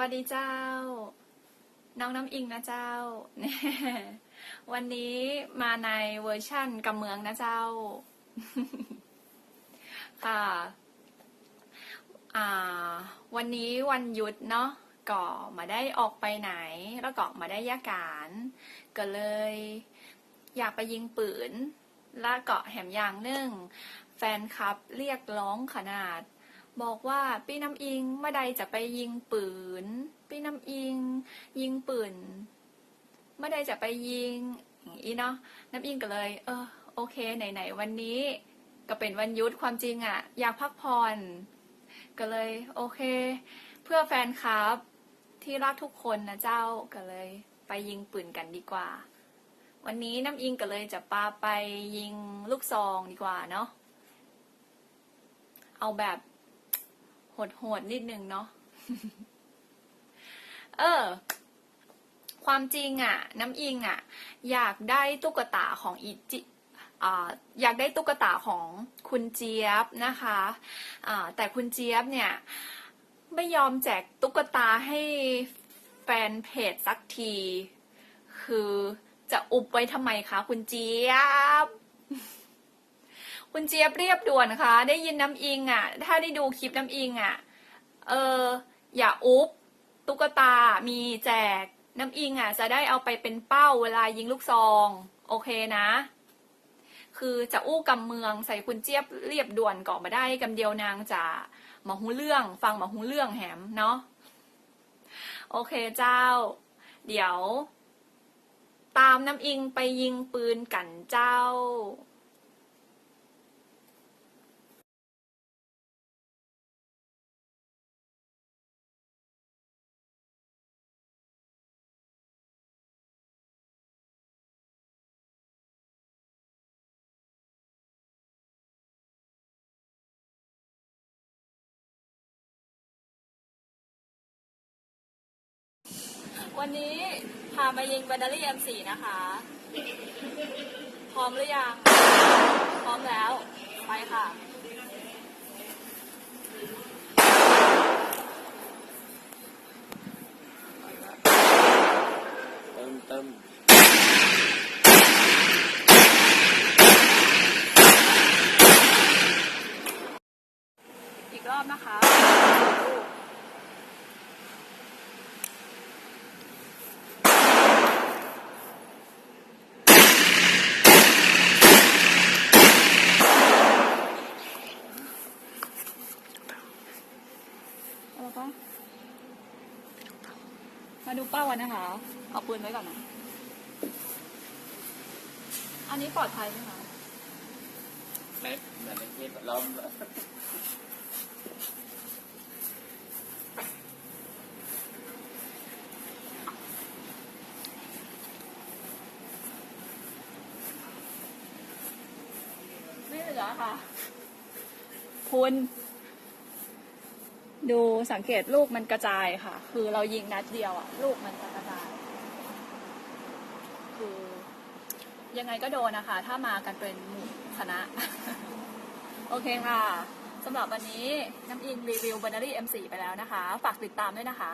วัสดีเจ้า น้องน้ำอิงนะเจ้า วันนี้มาในเวอร์ชั่นกำเมืองนะเจ้า ค่ะอ่าวันนี้วันหยุดเนาะก็มาได้ออกไปไหน แล้วก็มาได้ยาการ ก็เลย อยากไปยิงปืน และเกาะแหมอย่างนึ่งแฟนคลับเรียกร้องขนาด บอกว่าพี่น้ำอิงเมื่อใดจะไปยิงปืน อิง ยิงปืนเมื่อใดจะไปยิงอย่างนี้เนาะน้ำอิงก็เลย เออโอเคไหนๆวันนี้ ก็เป็นวันยุธความจริงอะ่ะ อยากพักผ่อนก็เลยโอเค เพื่อแฟนคลับที่รักทุกคนนะเจ้าก็เลย ไปยิงปืนกันดีกว่า วันนี้น้ำอิงก็เลยจะปาไปยิงลูกซองดีกว่าเนาะเอาแบบโหดๆนิดนึงเนาะ เออ ความจริงอะน้ำอิงอะอยากได้ตุ๊กตาของอีจิอยากได้ตุ๊กตาของคุณเจี๊ยบนะคะอ่าแต่คุณเจี๊ยบเนี่ยไม่ยอมแจกตุ๊กตาให้แฟนเพจสักที คือจะอุบไว้ทำไมคะคุณเจี๊ยบ คุณเจี๊ยบเรียบด่วนค่ะ ได้ยินน้ำอิงอะ ถ้าได้ดูคลิปน้ำอิงอะ เออ อย่าอุบ ตุ๊กตามีแจกน้ำอิงอะจะได้เอาไปเป็นเป้าเวลายิงลูกซอง โอเคนะ คือจะอู้กำเมืองใส่คุณเจี๊ยบเรียบด่วนกาะมาได้กำเดียวนางจะมาหูเรื่อง ฟังมาหูเรื่องแหมเนาะโอเคเจ้า เดี๋ยว ตามน้ำอิงไปยิงปืนกันเจ้า วันนี้พามายิงแบตเตอรี่ M4 นะคะ พร้อมหรือยัง พร้อมแล้ว ไปค่ะ เติมเติมอีกรอบนะคะ เอาละ ปะมาดูเป้ากันนะคะ เอาปืนไว้ก่อนนะ อันนี้ปลอดภัยไหมคะในในเกมล้อมไม่เหลือค่ะ คุณ ดูสังเกตลูกมันกระจายค่ะ คือเรายิงนัดเดียวอะลูกมันจะกระจาย คือ ยังไงก็โดนนะคะ ถ้ามากันเป็นหมู่คณะ โอเคค่ะสำหรับวันนี้น้ำอิงรีวิวบันนารี่ M4 ไปแล้วนะคะ ฝากติดตามด้วยนะคะ